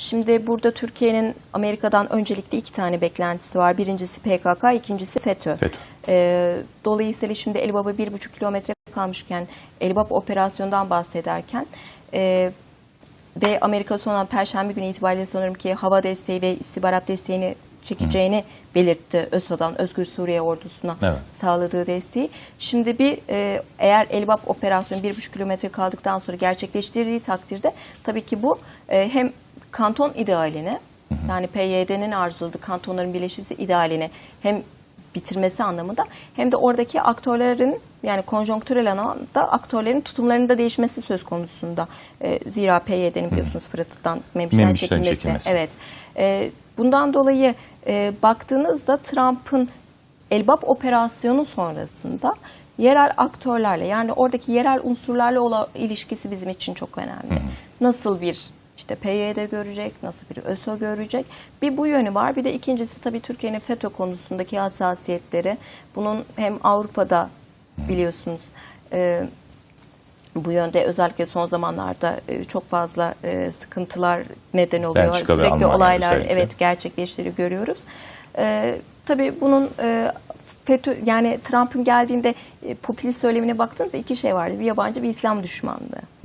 Şimdi burada Türkiye'nin Amerika'dan öncelikle iki tane beklentisi var. Birincisi PKK, ikincisi FETÖ. FETÖ. Ee, dolayısıyla şimdi Elbap'a bir buçuk kilometre kalmışken Elbap operasyondan bahsederken e, ve Amerika son Perşembe günü itibariyle sanırım ki hava desteği ve istihbarat desteğini çekeceğini belirtti ÖSO'dan Özgür Suriye ordusuna Evet. sağladığı desteği. Şimdi bir e, eğer Elbap operasyonu bir buçuk kilometre kaldıktan sonra gerçekleştirdiği takdirde tabii ki bu e, hem kanton idealine yani PYD'nin arzuladığı kantonların birleşmesi idealine hem bitirmesi anlamında hem de oradaki aktörlerin yani konjonktürel anlamda aktörlerin tutumlarında değişmesi söz konusunda. E, zira PYD'nin biliyorsunuz Fırat'tan Memiş'ten çekilmesi. çekilmesi. Evet. E, bundan dolayı e, baktığınızda Trump'ın Elbap operasyonu sonrasında yerel aktörlerle yani oradaki yerel unsurlarla olan ilişkisi bizim için çok önemli. Nasıl bir işte PYD görecek, nasıl bir ÖSO görecek. Bir bu yönü var. Bir de ikincisi tabii Türkiye'nin FETÖ konusundaki hassasiyetleri. Bunun hem Avrupa'da biliyorsunuz e, bu yönde özellikle son zamanlarda e, çok fazla e, sıkıntılar neden oluyor. Belçika Sürekli Almanya olaylar özellikle. evet gerçekleştiğini görüyoruz. E, tabii bunun e, FETÖ yani Trump'ın geldiğinde e, popülist söylemine baktığınızda iki şey vardı. Bir yabancı bir İslam düşmanlığı.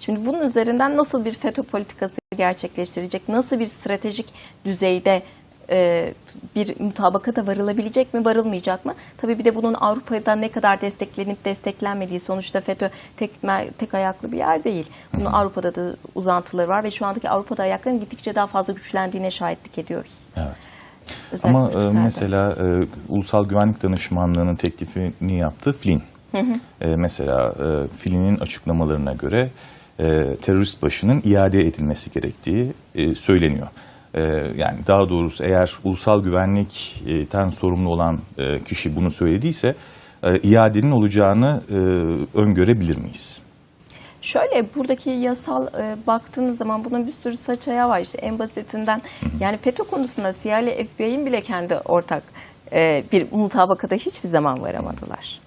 Şimdi bunun üzerinden nasıl bir FETÖ politikası gerçekleştirecek, nasıl bir stratejik düzeyde e, bir mutabakata varılabilecek mi, varılmayacak mı? Tabii bir de bunun Avrupa'da ne kadar desteklenip desteklenmediği sonuçta FETÖ tek, tek ayaklı bir yer değil. Bunun Avrupa'da da uzantıları var ve şu andaki Avrupa'da ayakların gittikçe daha fazla güçlendiğine şahitlik ediyoruz. Evet. Özellikle Ama e, Brüksel'de. mesela e, Ulusal Güvenlik Danışmanlığı'nın teklifini yaptı Flynn. E, mesela e, Flynn'in açıklamalarına göre e, terörist başının iade edilmesi gerektiği e, söyleniyor. E, yani daha doğrusu eğer ulusal güvenlikten sorumlu olan e, kişi bunu söylediyse e, iadenin olacağını e, öngörebilir miyiz? Şöyle buradaki yasal e, baktığınız zaman bunun bir sürü saç ayağı var. İşte en basitinden yani FETÖ konusunda CIA ile FBI'nin bile kendi ortak e, bir mutabakata hiçbir zaman varamadılar.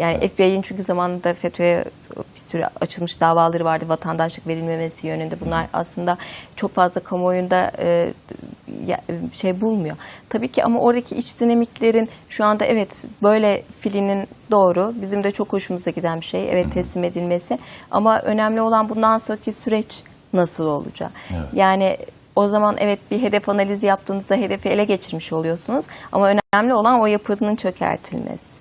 Yani FBI'nin çünkü zamanında FETÖ'ye bir sürü açılmış davaları vardı vatandaşlık verilmemesi yönünde. Bunlar aslında çok fazla kamuoyunda e, ya- şey bulmuyor. Tabii ki ama oradaki iç dinamiklerin şu anda evet böyle filinin doğru. Bizim de çok hoşumuza giden bir şey. Evet teslim edilmesi. Ama önemli olan bundan sonraki süreç nasıl olacak? Evet. Yani o zaman evet bir hedef analizi yaptığınızda hedefi ele geçirmiş oluyorsunuz. Ama önemli olan o yapının çökertilmesi.